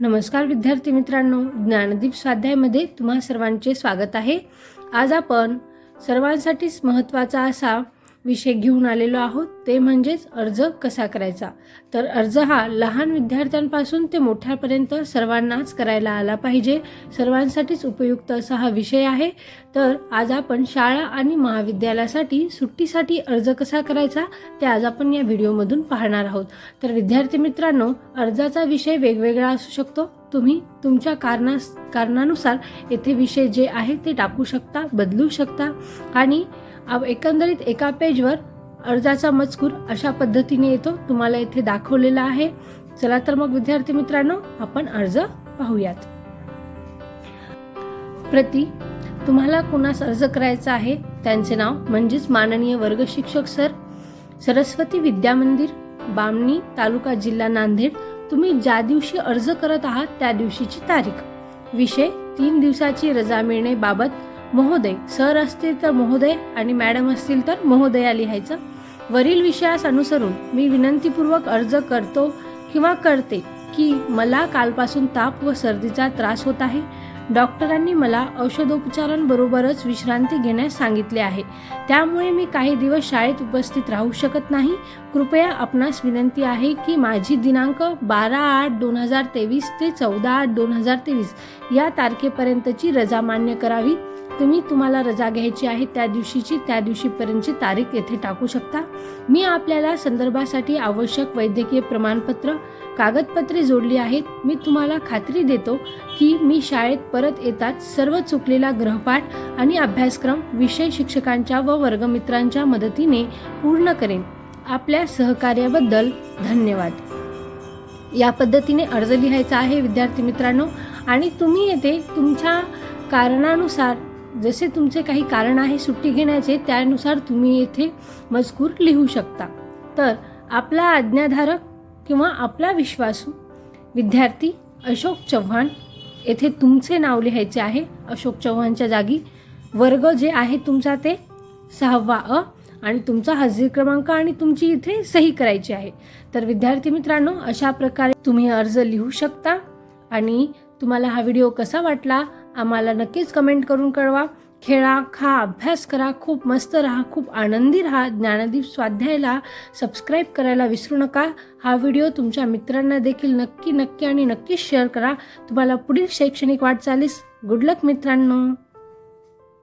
नमस्कार विद्यार्थी मित्रांनो ज्ञानदीप स्वाध्यायमध्ये तुम्हा सर्वांचे स्वागत आहे. आज आपण सर्वांसाठीच महत्त्वाचा असा विषय घेऊन आलेलो आहोत ते म्हणजेच अर्ज कसा करायचा? तर अर्ज हा लहान विद्यार्थ्यांपासून ते मोठ्यापर्यंत सर्वांनाच करायला आला पाहिजे. सर्वांसाठीच उपयुक्त असा हा विषय आहे. तर आज आपण शाळा आणि महाविद्यालयासाठी सुट्टीसाठी अर्ज कसा करायचा ते आज आपण या व्हिडिओमधून पाहणार आहोत. तर विद्यार्थी मित्रांनो अर्जाचा विषय वेगवेगळा असू शकतो. तुम्ही तुमच्या कारणास कारणानुसार येथे विषय जे आहे ते टाकू शकता बदलू शकता. आणि एकंदरीत एका पेजवर अर्जाचा मजकूर अशा पद्धतीने येतो. तुम्हाला इथे दाखवलेला आहे. चला तर मग विद्यार्थी मित्रांनो आपण अर्ज पाहूयात. प्रति तुम्हाला कुणास अर्ज करायचा आहे? त्यांचे नाव म्हणजेच माननीय वर्ग शिक्षक सर सरस्वती विद्या मंदिर बामणी तालुका जिल्हा नांदेड. तुम्ही ज्या दिवशी अर्ज करत आहात त्या दिवशीची तारीख. विषय तीन दिवसाची रजा मिळणे बाबत महोदय सर असतील तर महोदय आणि मॅडम असतील तर महोदया लिहायचं. वरील विषयास अनुसरून मी विनंतीपूर्वक अर्ज करतो किंवा करते की मला कालपासून ताप व सर्दीचा त्रास होत आहे. डॉक्टरांनी मला औषधोपचारांबरोबरच विश्रांती घेण्यास सांगितले आहे. त्यामुळे मी काही दिवस शाळेत उपस्थित राहू शकत नाही. कृपया आपणास विनंती आहे की माझी दिनांक बारा आठ दोन हजार तेवीस ते चौदा आठ दोन हजार तेवीस या तारखेपर्यंतची रजा मान्य करावी. तुम्ही तुम्हाला रजा घ्यायची आहे त्या दिवशीची त्या दिवशीपर्यंतची तारीख येथे टाकू शकता. मी आपल्याला संदर्भासाठी आवश्यक वैद्यकीय प्रमाणपत्र कागदपत्रे जोडली आहेत. मी तुम्हाला खात्री देतो की मी शाळेत परत येताच सर्व चुकलेला ग्रहपाठ आणि अभ्यासक्रम विषय शिक्षकांच्या व वर्गमित्रांच्या मदतीने पूर्ण करेन. आपल्या सहकार्याबद्दल धन्यवाद. या पद्धतीने अर्ज लिहायचा आहे विद्यार्थी मित्रांनो. आणि तुम्ही येथे तुमच्या कारणानुसार जसे तुमचे काही कारण आहे सुट्टी घेण्याचे त्यानुसार तुम्ही येथे मजकूर लिहू शकता. तर आपला आज्ञाधारक किंवा आपला विश्वासू विद्यार्थी अशोक चव्हाण येथे तुमचे नाव लिहायचे आहे. अशोक चव्हाणच्या जागी वर्ग जे आहे तुमचा ते सहावा अ आणि तुमचा हजेरी क्रमांक आणि तुमची इथे सही करायची आहे. तर विद्यार्थी मित्रांनो अशा प्रकारे तुम्ही अर्ज लिहू शकता आणि तुम्हाला हा व्हिडिओ कसा वाटला आम्हाला नक्कीच कमेंट करून कळवा. खेळा खा अभ्यास करा. खूप मस्त राहा खूप आनंदी राहा. ज्ञानदीप स्वाध्यायला सबस्क्राईब करायला विसरू नका. हा व्हिडिओ तुमच्या मित्रांना देखील नक्की नक्की आणि नक्कीच शेअर करा. तुम्हाला पुढील शैक्षणिक वाटचालीस. गुड लक मित्रांनो.